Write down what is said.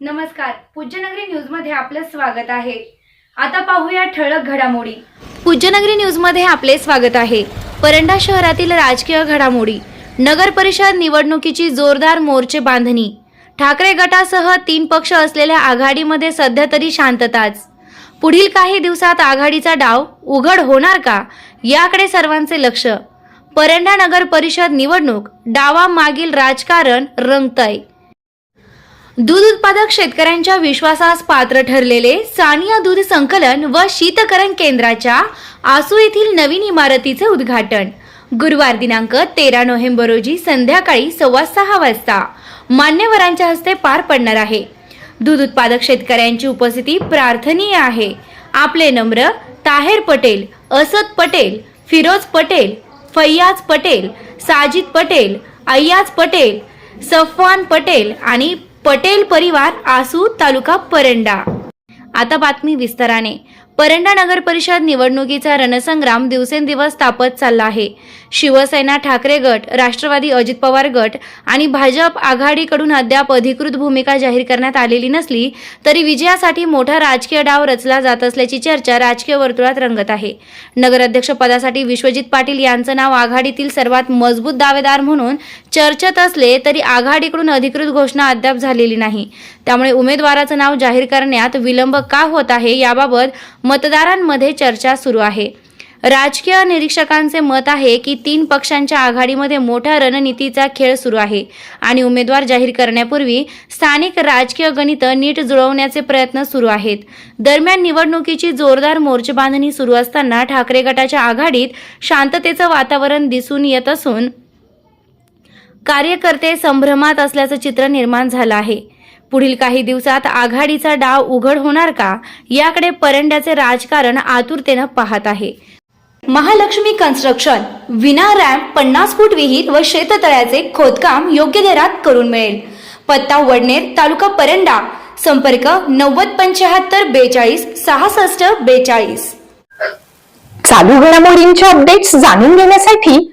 नमस्कार. पूज्यनगरी न्यूजमध्ये आपलं स्वागत आहे. आता पाहूया ठळक घडामोडी. पूज्यनगरी न्यूजमध्ये आपले स्वागत आहे. परंडा शहरातील राजकीय घडामोडी. नगर परिषद निवडणुकीची जोरदार मोर्चे बांधणी. ठाकरे गटासह तीन पक्ष असलेल्या आघाडीमध्ये सध्या तरी शांतताच पुढील काही दिवसात आघाडीचा डाव उघड होणार का याकडे सर्वांचे लक्ष. परंडा नगर परिषद निवडणूक डावा मागील राजकारण रंगतय. दूध उत्पादक शेतकऱ्यांच्या विश्वासास पात्र ठरलेले सानिया दूध संकलन व शीतकरण केंद्राच्या आसू येथील नवीन इमारतीचे उद्घाटन. गुरुवार दिनांक तेरा नोव्हेंबर रोजी संध्याकाळी सव्वा सहा वाजता मान्यवरांच्या हस्ते पार पडणार आहे. दूध उत्पादक शेतकऱ्यांची उपस्थिती प्रार्थनीय आहे. आपले नम्र ताहेर पटेल असद पटेल फिरोज पटेल फैयाज पटेल साजिद पटेल अय्याज पटेल सफवान पटेल आणि पटेल परिवार आसू तालुका परंडा. आता बातमी विस्ताराने. परंडा नगर परिषद निवडणुकीचा रणसंग्राम दिवसेंदिवस तापत चालला आहे. शिवसेना ठाकरे गट राष्ट्रवादी अजित पवार गट आणि भाजप आघाडीकडून अद्याप अधिकृत भूमिका जाहीर करण्यात आलेली नसली तरी विजयासाठी मोठा राजकीय डाव रचला जात असल्याची चर्चा राजकीय वर्तुळात रंगत आहे. नगराध्यक्षपदासाठी विश्वजित पाटील यांचं नाव आघाडीतील सर्वात मजबूत दावेदार म्हणून चर्चेत असले तरी आघाडीकडून अधिकृत घोषणा अद्याप झालेली नाही. त्यामुळे उमेदवाराचं नाव जाहीर करण्यात विलंब का होत आहे याबाबत मतदारांमध्ये चर्चा सुरू आहे. राजकीय निरीक्षकांचे मत आहे की तीन पक्षांच्या आघाडीमध्ये मोठ्या रणनीतीचा खेळ सुरू आहे आणि उमेदवार जाहीर करण्यापूर्वी स्थानिक राजकीय गणित नीट जुळवण्याचे प्रयत्न सुरू आहेत. दरम्यान निवडणुकीची जोरदार मोर्चेबांधणी सुरू असताना ठाकरे गटाच्या आघाडीत शांततेचं वातावरण दिसून येत असून कार्यकर्ते संभ्रमात असल्याचं चित्र निर्माण झालं आहे. पुढील काही दिवसात आघाडीचा डाव उघड होणार का? याकडे परंड्याचे राजकारण आतुरतेनं पाहत आहे. महालक्ष्मी कन्स्ट्रक्शन विना रॅम्प पन्नास फूट विहीर व शेततळ्याचे खोदकाम योग्य दरात करून मिळेल. पत्ता वडनेर तालुका परंडा. संपर्क नव्वद पंच्याहत्तर बेचाळीस सहासष्ट बेचाळीस. चालू घडामोडींच्या अपडेट्स जाणून घेण्यासाठी